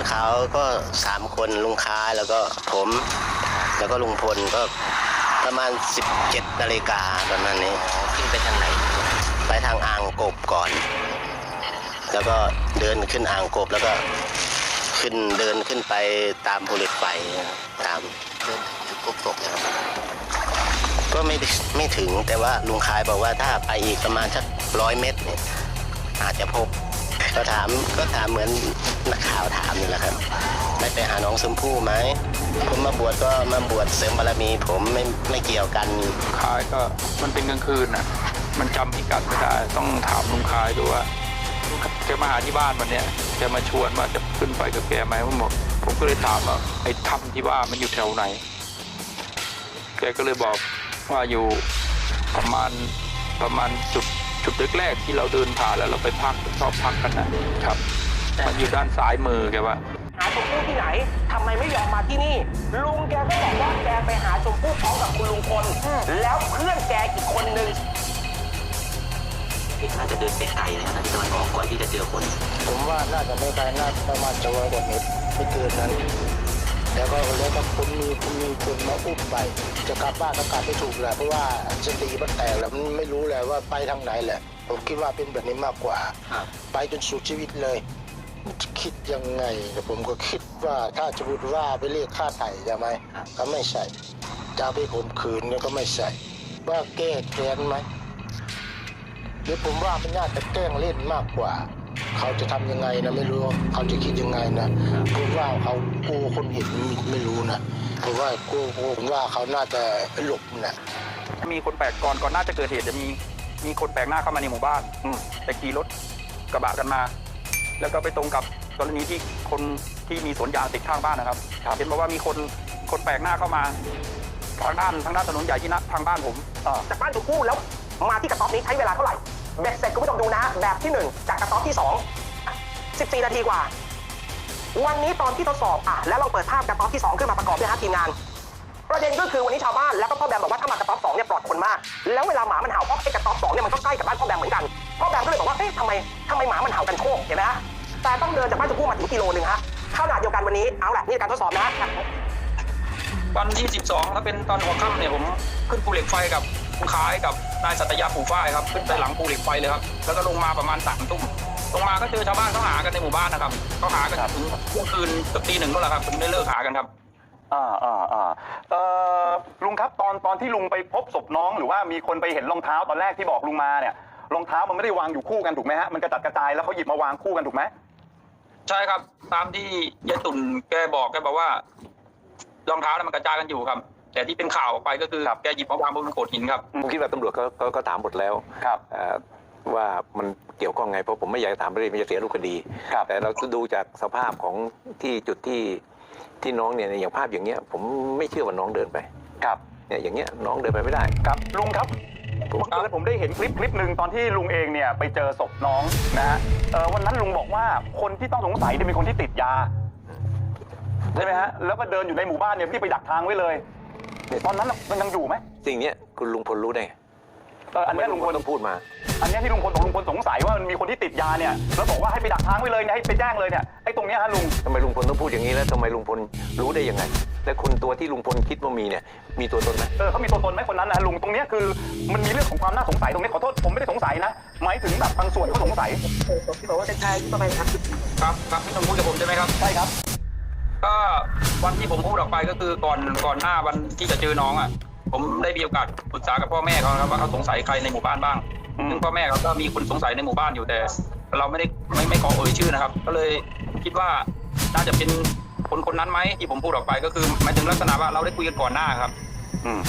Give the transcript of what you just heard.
นเขาก็สามคนลุงค้ายแล้วก็ผม แล้วก็ลุงพลก็ประมาณ 17นาฬิกาประมาณนี้ขึ้นไปทางไหน ไปทางอ่างกบก่อน แล้วก็เดินขึ้นอ่างกบแล้วก็ขึ้นเดินขึ้นไปตามภูเหล็กไฟตามเดินถึงกบกบเนี่ยครับก็ไม่ไม่ถึงแต่ว่าลุงคายบอกว่าถ้าไปอีกประมาณสักร้อยเมตรเนี่ยอาจจะพบ ก็ถามก็ถามเหมือนนักข่าวถามนี่แหละครับได้ไปหาน้องชมพู่ไหมผมมาบวชก็มาบวชเสริมบารมี ผมไม่ไม่เกี่ยวกันคายก็มันเป็นกลางคืนน่ะ มันจำพิกัดไม่ได้ต้องถามลุงคายดูว่าแกมาหาที่บ้านวันเนี้ยแกมาชวนว่าจะขึ้นไปกับแกไหมผมบอกผมก็เลยถามว่าไอ้ถ้ำที่ว่ามันอยู่แถวไหน แกก็เลยบอกว่าอยู่ประมาณประมาณจุด จุดแรกๆที่เราเดินผ่านแล้วเราไปพักชอบพักกันนะครับ มันอยู่ด้านซ้ายมือแกว่า หาชมพู่ที่ไหนทำไมไม่ยอมมาที่นี่ ลุงแกก็บอกว่าแกไปหาชมพู่พร้อมกับคุณลุงพลแล้วเพื่อนแกอีกคนนึงน่าจะเดินไปไกลเลยนะที่ตะวันออกก่อนที่จะเจอคน ผมว่าน่าจะไม่ไกลน่าประมาณจะร้อยกว่าเมตรไม่เกินนั้น แล้วก็แล้วก็คนมีคนมีคนมาอุ้มไป จะกลับบ้านก็กลับไม่ถูกแหละเพราะว่าสติมันแตกแล้วมันไม่รู้แหละว่าไปทางไหนแหละ ผมคิดว่าเป็นแบบนี้มากกว่า ไปจนสุดชีวิตเลย คิดยังไงแต่ผมก็คิดว่าถ้าจะพูดว่าไปเรียกค่าไถ่ใช่ไหมก็ไม่ใช่จะไปข่มขืนเนี่ยก็ไม่ใช่ว่าแก้แค้นไหมหรือผมว่ามันน่าจะแกล้งเล่นมากกว่า เขาจะทำยังไงนะไม่รู้เขาจะคิดยังไงนะผมว่าเขากลัวคนเห็นไม่ไม่รู้นะผมว่ากลัวผมว่าเขาน่าจะหลบนะมีคนแปลกก่อนก่อนหน้าจะเกิดเหตุจะมีมีคนแปลกหน้าเข้ามาในหมู่บ้านแต่ขี่รถกระบะกันมา แล้วก็ไปตรงกับกรณีที่คนที่มีสวนยางติดข้างบ้านนะครับเห็นบอกว่ามีคนคนแปลกหน้าเข้ามาทางด้านทางด้านถนนใหญ่ที่นะทางบ้านผมจากบ้านชมพู่แล้วมาที่กระต๊อบนี้ใช้เวลาเท่าไหร่ เบ็ดเสร็จคุณผู้ชมดูนะ แบบที่หนึ่งจากกระต๊อบที่สอง14 นาทีกว่า วันนี้ตอนที่ทดสอบอะแล้วเราเปิดภาพกระต๊อบที่สองขึ้นมาประกอบด้วยฮะทีมงาน ประเด็นก็คือวันนี้ชาวบ้านแล้วก็พ่อแบมบอกว่าถ้ามากระต๊อบสองเนี่ยปลอดคนมาก แล้วเวลาหมามันเห่าเพราะไอ้กระต๊อบสองเนี่ยมันก็ใกล้กับบ้านพ่อแบมเหมือนกันพ่อแบมก็เลยบอกว่าเอ๊ะทำไมทำไมหมามันเห่ากันโชคเห็นไหมฮะแต่ต้องเดินจากบ้านชมพู่มาถึงกิโลหนึ่งฮะขนาเดียวกันวันนี้เอาแหละนี่การทดสอบนะวันที่ 12 ถ้าเป็นตอนหัวค่ำเนี่ยผมขึ้นภูเหล็กไฟกับ คุณคล้ายกับนายสัตยาปู่ฝ้ายครับขึ้นไปหลังภูเหล็กไฟเลยครับแล้วก็ลงมาประมาณสามทุ่มลงมาก็เจอชาวบ้านเขาหากันในหมู่บ้านนะครับเขาหากันถึงเที่ยงคืนเกับตีหนึ่งก็แล้วครับถึงได้เลิกหากันครับอ่าอ่าอ่าเอ่อลุงครับตอนตอนที่ลุงไปพบศพน้อง หรือว่ามีคนไปเห็นรองเท้าตอนแรกที่บอกลุงมาเนี่ยรองเท้ามันไม่ได้วางอยู่คู่กันถูกไหมฮะมันกระจัดกระจายแล้วเขาหยิบมาวางคู่กันถูกไหมใช่ครับ ตามที่ยายตุ่นแกบอกแกบอกว่ารองเท้าเนี่ยมันกระจายกันอยู่ครับ แต่ที่เป็นข่าวออกไปก็คือแกหยิบมาวางบนโขดหินครับผมคิดว่าตำรวจเขาเขาเขาถามหมดแล้วครับเอ่อว่ามันเกี่ยวข้องไงเพราะผมไม่อยากจะถามไปเลยมันจะเสียรูปคดีครับแต่เราดูจากสภาพของที่จุดที่ที่น้องเนี่ยอย่างภาพอย่างเงี้ย ผมไม่เชื่อว่าน้องเดินไปครับเนี่ยอย่างเงี้ยน้องเดินไปไม่ได้ครับลุงครับบังเอิญผมได้เห็นคลิปคลิปหนึ่งตอนที่ลุงเองเนี่ยไปเจอศพน้องนะฮะเอ่อวันนั้นลุงบอกว่าคนที่ต้องสงสัยเนี่ยเป็นคนที่ติดยาใช่ไหมฮะแล้วก็เดินอยู่ในหมู่บ้านเนี่ยที่ไปดักทางไว้เลย ตอนนั้นน่ะมันยังอยู่ไหมสิ่งเนี้ยคุณลุงพลรู้ได้ไงเอออันทำไมเนี้ยลุลุงงพพลลต้องพูดมา อันเนี้ยที่ลุงพลบอกลุงพลสงสัยว่ามันมีคนที่ติดยาเนี่ยแล้วบอกว่าให้ไปดักทางไว้เลยเนี่ยให้ไปแจ้งเลยเนี่ยไอ้ตรงเนี้ยฮะลุงทำไมลุงพลต้องพูดอย่างนี้แล้วทำไมลุงพลรู้ได้ยังไง และคนตัวที่ลุงพลคิดว่ามีเนี่ย มีตัวตนไหมเออเขามีตัวตนไหมคนนั้นนะลุงตรงเนี้ยคือมันมีเรื่องของความน่าสงสัยตรงนี้ขอโทษผมไม่ได้สงสัยนะหมายถึงแบบบางส่วนเขาสงสัย ที่บอกว่าจะใช้ประมาณครับครับ ครับพี่ต้องพูดกับผมใช่ไหมครับ ใช่ครับก็ วันที่ผมพูดออกไปก็คือก่อนก่อนหน้าวันที่จะเจอน้องอะ ผมได้มีโอกาสปรึกษากับพ่อแม่เขาครับว่าเขาสงสัยใครในหมู่บ้านบ้างอืมซึ่งพ่อแม่เขาก็มีคนสงสัยในหมู่บ้านอยู่แต่ เราไม่ได้ไม่ไม่ขอเอ่ยชื่อนะครับ ก็เลยคิดว่าน่าจะเป็นคนคนนั้นไหมที่ผมพูดออกไปก็คือหมายถึงลักษณะว่าเราได้คุยกันก่อนหน้าครับ อืม